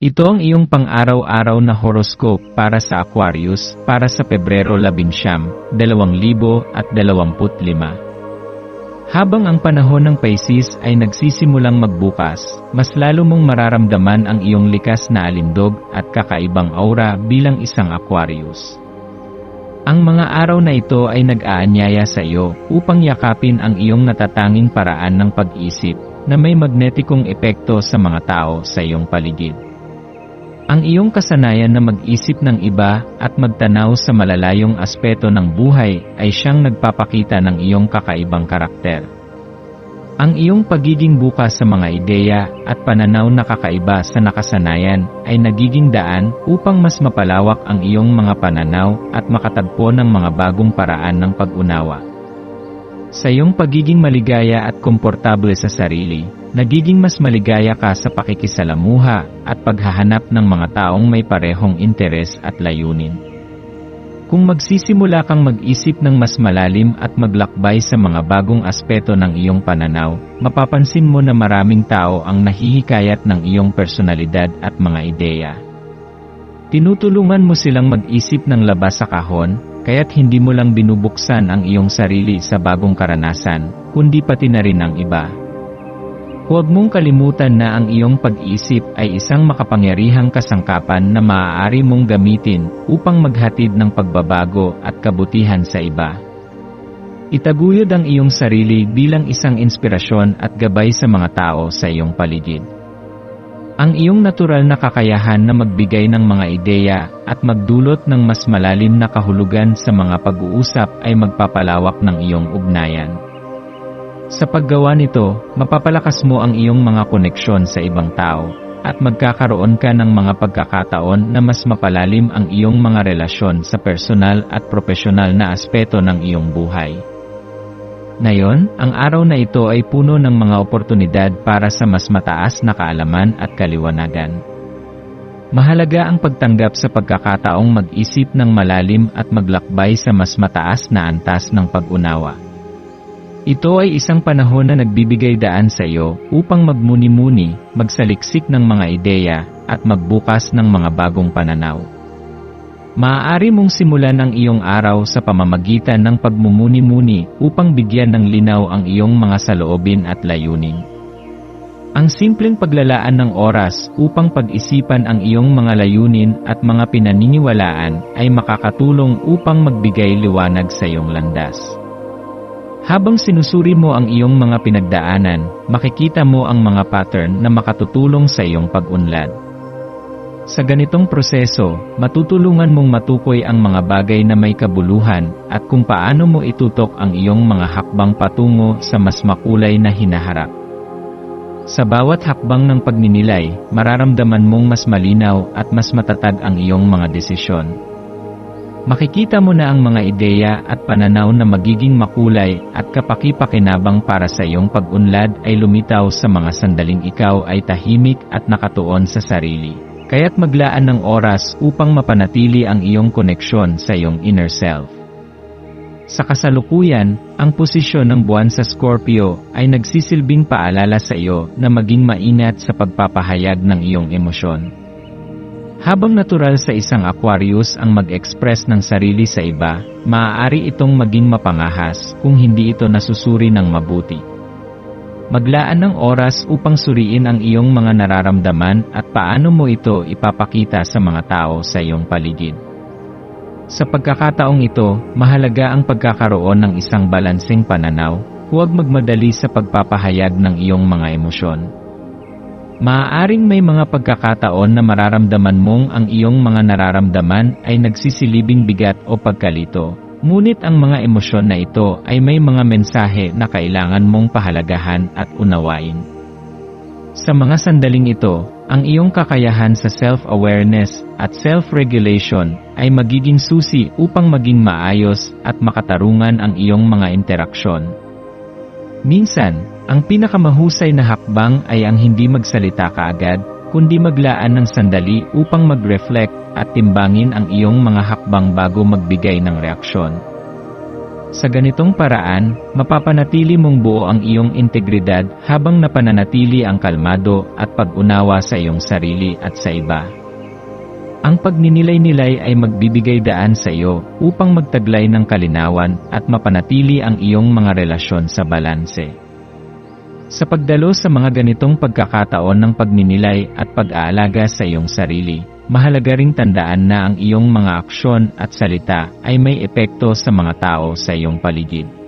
Ito ang iyong pang-araw-araw na horoscope para sa Aquarius para sa Pebrero 11, 2025. Habang ang panahon ng Pisces ay nagsisimulang magbukas, mas lalo mong mararamdaman ang iyong likas na alindog at kakaibang aura bilang isang Aquarius. Ang mga araw na ito ay nag-aanyaya sa iyo upang yakapin ang iyong natatanging paraan ng pag-isip na may magnetikong epekto sa mga tao sa iyong paligid. Ang iyong kasanayan na mag-isip ng iba at magtanaw sa malalayong aspeto ng buhay ay siyang nagpapakita ng iyong kakaibang karakter. Ang iyong pagiging bukas sa mga ideya at pananaw na kakaiba sa nakasanayan ay nagiging daan upang mas mapalawak ang iyong mga pananaw at makatagpo ng mga bagong paraan ng pag-unawa. Sa iyong pagiging maligaya at komportable sa sarili, nagiging mas maligaya ka sa pakikisalamuha at paghahanap ng mga taong may parehong interes at layunin. Kung magsisimula kang mag-isip ng mas malalim at maglakbay sa mga bagong aspeto ng iyong pananaw, mapapansin mo na maraming tao ang nahihikayat ng iyong personalidad at mga ideya. Tinutulungan mo silang mag-isip ng labas sa kahon, kaya't hindi mo lang binubuksan ang iyong sarili sa bagong karanasan, kundi pati na rin ang iba. Huwag mong kalimutan na ang iyong pag-iisip ay isang makapangyarihang kasangkapan na maaari mong gamitin upang maghatid ng pagbabago at kabutihan sa iba. Itaguyod ang iyong sarili bilang isang inspirasyon at gabay sa mga tao sa iyong paligid. Ang iyong natural na kakayahan na magbigay ng mga ideya at magdulot ng mas malalim na kahulugan sa mga pag-uusap ay magpapalawak ng iyong ugnayan. Sa paggawa nito, mapapalakas mo ang iyong mga koneksyon sa ibang tao, at magkakaroon ka ng mga pagkakataon na mas mapalalim ang iyong mga relasyon sa personal at profesional na aspeto ng iyong buhay. Ngayon, ang araw na ito ay puno ng mga oportunidad para sa mas mataas na kaalaman at kaliwanagan. Mahalaga ang pagtanggap sa pagkakataong mag-isip ng malalim at maglakbay sa mas mataas na antas ng pag-unawa. Ito ay isang panahon na nagbibigay daan sa iyo upang magmuni-muni, magsaliksik ng mga ideya, at magbukas ng mga bagong pananaw. Maaari mong simulan ang iyong araw sa pamamagitan ng pagmumuni-muni upang bigyan ng linaw ang iyong mga saloobin at layunin. Ang simpleng paglalaan ng oras upang pag-isipan ang iyong mga layunin at mga pinaniniwalaan ay makakatulong upang magbigay liwanag sa iyong landas. Habang sinusuri mo ang iyong mga pinagdaanan, makikita mo ang mga pattern na makatutulong sa iyong pag-unlad. Sa ganitong proseso, matutulungan mong matukoy ang mga bagay na may kabuluhan at kung paano mo itutok ang iyong mga hakbang patungo sa mas makulay na hinaharap. Sa bawat hakbang ng pagninilay, mararamdaman mong mas malinaw at mas matatag ang iyong mga desisyon. Makikita mo na ang mga ideya at pananaw na magiging makulay at kapaki-pakinabang para sa iyong pag-unlad ay lumitaw sa mga sandaling ikaw ay tahimik at nakatuon sa sarili. Kaya't maglaan ng oras upang mapanatili ang iyong koneksyon sa iyong inner self. Sa kasalukuyan, ang posisyon ng buwan sa Scorpio ay nagsisilbing paalala sa iyo na maging mainat sa pagpapahayag ng iyong emosyon. Habang natural sa isang Aquarius ang mag-express ng sarili sa iba, maaari itong maging mapangahas kung hindi ito nasusuri ng mabuti. Maglaan ng oras upang suriin ang iyong mga nararamdaman at paano mo ito ipapakita sa mga tao sa iyong paligid. Sa pagkakataong ito, mahalaga ang pagkakaroon ng isang balanseng pananaw, huwag magmadali sa pagpapahayag ng iyong mga emosyon. Maaaring may mga pagkakataon na mararamdaman mong ang iyong mga nararamdaman ay nagsisilibing bigat o pagkalito. Ngunit ang mga emosyon na ito ay may mga mensahe na kailangan mong pahalagahan at unawain. Sa mga sandaling ito, Ang iyong kakayahan sa self-awareness at self-regulation ay magiging susi upang maging maayos at makatarungan ang iyong mga interaksyon. Minsan, ang pinakamahusay na hakbang ay ang hindi magsalita kaagad, kundi maglaan ng sandali upang mag-reflect at timbangin ang iyong mga hakbang bago magbigay ng reaksyon. Sa ganitong paraan, mapapanatili mong buo ang iyong integridad habang napananatili ang kalmado at pag-unawa sa iyong sarili at sa iba. Ang pagninilay-nilay ay magbibigay daan sa iyo upang magtaglay ng kalinawan at mapanatili ang iyong mga relasyon sa balanse. Sa pagdalo sa mga ganitong pagkakataon ng pagninilay at pag-aalaga sa iyong sarili, mahalaga ring tandaan na ang iyong mga aksyon at salita ay may epekto sa mga tao sa iyong paligid.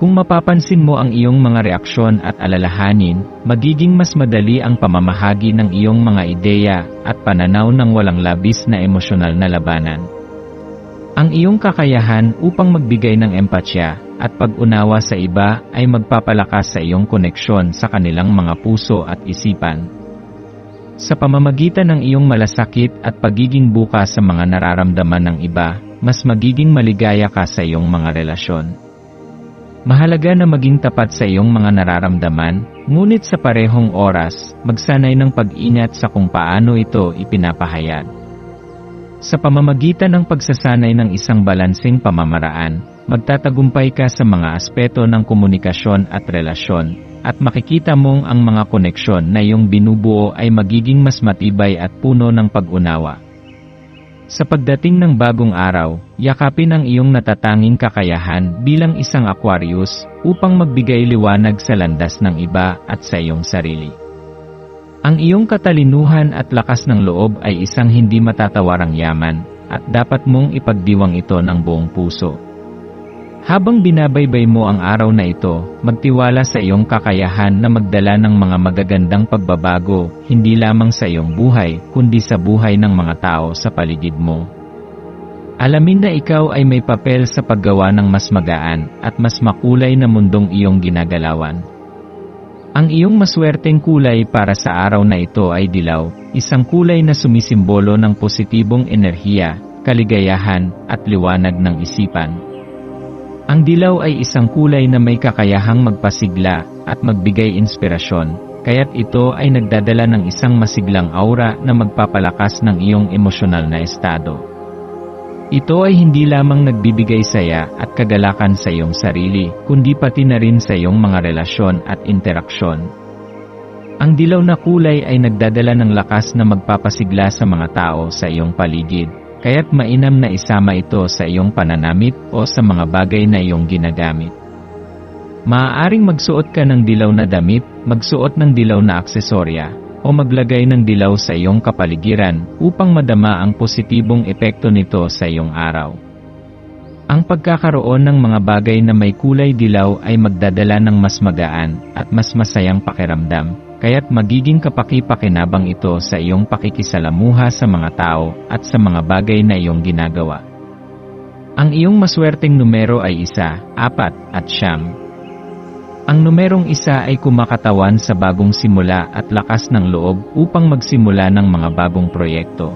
Kung mapapansin mo ang iyong mga reaksyon at alalahanin, magiging mas madali ang pamamahagi ng iyong mga ideya at pananaw ng walang labis na emosyonal na labanan. Ang iyong kakayahan upang magbigay ng empatya at pag-unawa sa iba ay magpapalakas sa iyong koneksyon sa kanilang mga puso at isipan. Sa pamamagitan ng iyong malasakit at pagiging bukas sa mga nararamdaman ng iba, mas magiging maligaya ka sa iyong mga relasyon. Mahalaga na maging tapat sa iyong mga nararamdaman, ngunit sa parehong oras, magsanay ng pag-ingat sa kung paano ito ipinapahayag. Sa pamamagitan ng pagsasanay ng isang balansing pamamaraan, magtatagumpay ka sa mga aspeto ng komunikasyon at relasyon, at makikita mong ang mga koneksyon na iyong binubuo ay magiging mas matibay at puno ng pag-unawa. Sa pagdating ng bagong araw, yakapin ang iyong natatanging kakayahan bilang isang Aquarius upang magbigay liwanag sa landas ng iba at sa iyong sarili. Ang iyong katalinuhan at lakas ng loob ay isang hindi matatawarang yaman at dapat mong ipagdiwang ito ng buong puso. Habang binabaybay mo ang araw na ito, magtiwala sa iyong kakayahan na magdala ng mga magagandang pagbabago, hindi lamang sa iyong buhay, kundi sa buhay ng mga tao sa paligid mo. Alamin na ikaw ay may papel sa paggawa ng mas magaan at mas makulay na mundong iyong ginagalawan. Ang iyong maswerteng kulay para sa araw na ito ay dilaw, isang kulay na sumisimbolo ng positibong enerhiya, kaligayahan, at liwanag ng isipan. Ang dilaw ay isang kulay na may kakayahang magpasigla at magbigay inspirasyon, kaya't ito ay nagdadala ng isang masiglang aura na magpapalakas ng iyong emosyonal na estado. Ito ay hindi lamang nagbibigay saya at kagalakan sa iyong sarili, kundi pati na rin sa iyong mga relasyon at interaksyon. Ang dilaw na kulay ay nagdadala ng lakas na magpapasigla sa mga tao sa iyong paligid, kaya't mainam na isama ito sa iyong pananamit o sa mga bagay na iyong ginagamit. Maaaring magsuot ka ng dilaw na damit, magsuot ng dilaw na aksesorya, o maglagay ng dilaw sa iyong kapaligiran upang madama ang positibong epekto nito sa iyong araw. Ang pagkakaroon ng mga bagay na may kulay dilaw ay magdadala ng mas magaan at mas masayang pakiramdam, kaya't magiging kapaki-pakinabang ito sa iyong pakikisalamuha sa mga tao at sa mga bagay na iyong ginagawa. Ang iyong maswerteng numero ay isa, apat, at siyam. Ang numerong isa ay kumakatawan sa bagong simula at lakas ng loob upang magsimula ng mga bagong proyekto.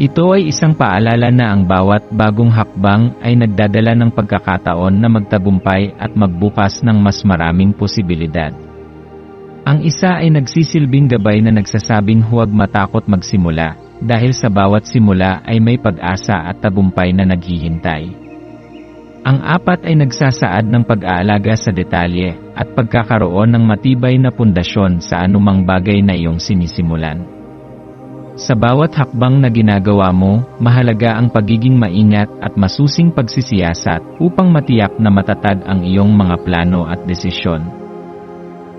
Ito ay isang paalala na ang bawat bagong hakbang ay nagdadala ng pagkakataon na magtagumpay at magbukas ng mas maraming posibilidad. Ang isa ay nagsisilbing gabay na nagsasabing huwag matakot magsimula, dahil sa bawat simula ay may pag-asa at tagumpay na naghihintay. Ang apat ay nagsasaad ng pag-aalaga sa detalye at pagkakaroon ng matibay na pundasyon sa anumang bagay na iyong sinisimulan. Sa bawat hakbang na ginagawa mo, mahalaga ang pagiging maingat at masusing pagsisiyasat upang matiyak na matatag ang iyong mga plano at desisyon.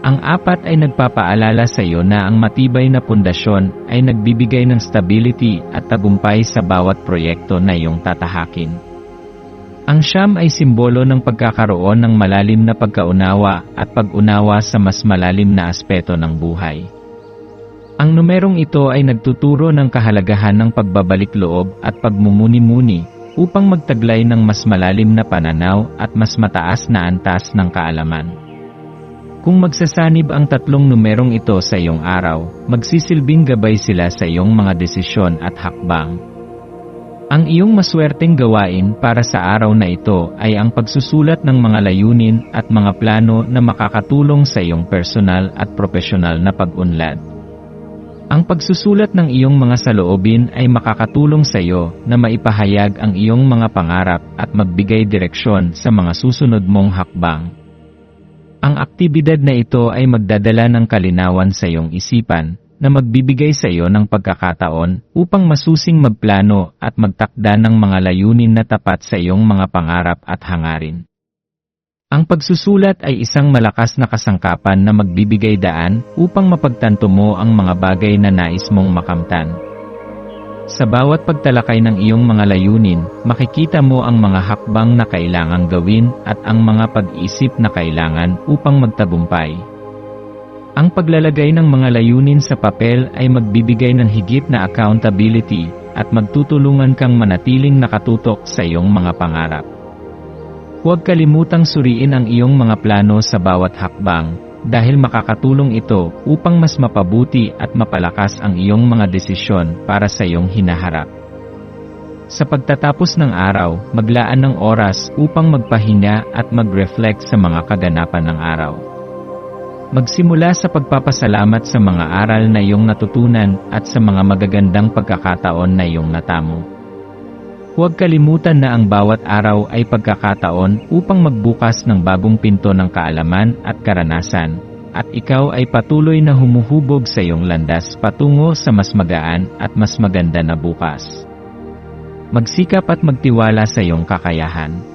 Ang apat ay nagpapaalala sa iyo na ang matibay na pundasyon ay nagbibigay ng stability at tagumpay sa bawat proyekto na iyong tatahakin. Ang siyam ay simbolo ng pagkakaroon ng malalim na pagkaunawa at pag-unawa sa mas malalim na aspeto ng buhay. Ang numerong ito ay nagtuturo ng kahalagahan ng pagbabalik loob at pagmumuni-muni upang magtaglay ng mas malalim na pananaw at mas mataas na antas ng kaalaman. Kung magsasanib ang tatlong numerong ito sa iyong araw, magsisilbing gabay sila sa iyong mga desisyon at hakbang. Ang iyong maswerteng gawain para sa araw na ito ay ang pagsusulat ng mga layunin at mga plano na makakatulong sa iyong personal at profesional na pag-unlad. Ang pagsusulat ng iyong mga saloobin ay makakatulong sa iyo na maipahayag ang iyong mga pangarap at magbigay direksyon sa mga susunod mong hakbang. Ang aktibidad na ito ay magdadala ng kalinawan sa iyong isipan na magbibigay sa iyo ng pagkakataon upang masusing magplano at magtakda ng mga layunin na tapat sa iyong mga pangarap at hangarin. Ang pagsusulat ay isang malakas na kasangkapan na magbibigay daan upang mapagtanto mo ang mga bagay na nais mong makamtan. Sa bawat pagtalakay ng iyong mga layunin, makikita mo ang mga hakbang na kailangang gawin at ang mga pag-isip na kailangan upang magtagumpay. Ang paglalagay ng mga layunin sa papel ay magbibigay ng higit na accountability at magtutulungan kang manatiling nakatutok sa iyong mga pangarap. Huwag kalimutang suriin ang iyong mga plano sa bawat hakbang, dahil makakatulong ito upang mas mapabuti at mapalakas ang iyong mga desisyon para sa iyong hinaharap. Sa pagtatapos ng araw, maglaan ng oras upang magpahinga at mag-reflect sa mga kaganapan ng araw. Magsimula sa pagpapasalamat sa mga aral na iyong natutunan at sa mga magagandang pagkakataon na iyong natamo. Huwag kalimutan na ang bawat araw ay pagkakataon upang magbukas ng bagong pinto ng kaalaman at karanasan, at ikaw ay patuloy na humuhubog sa iyong landas patungo sa mas magaan at mas maganda na bukas. Magsikap at magtiwala sa iyong kakayahan.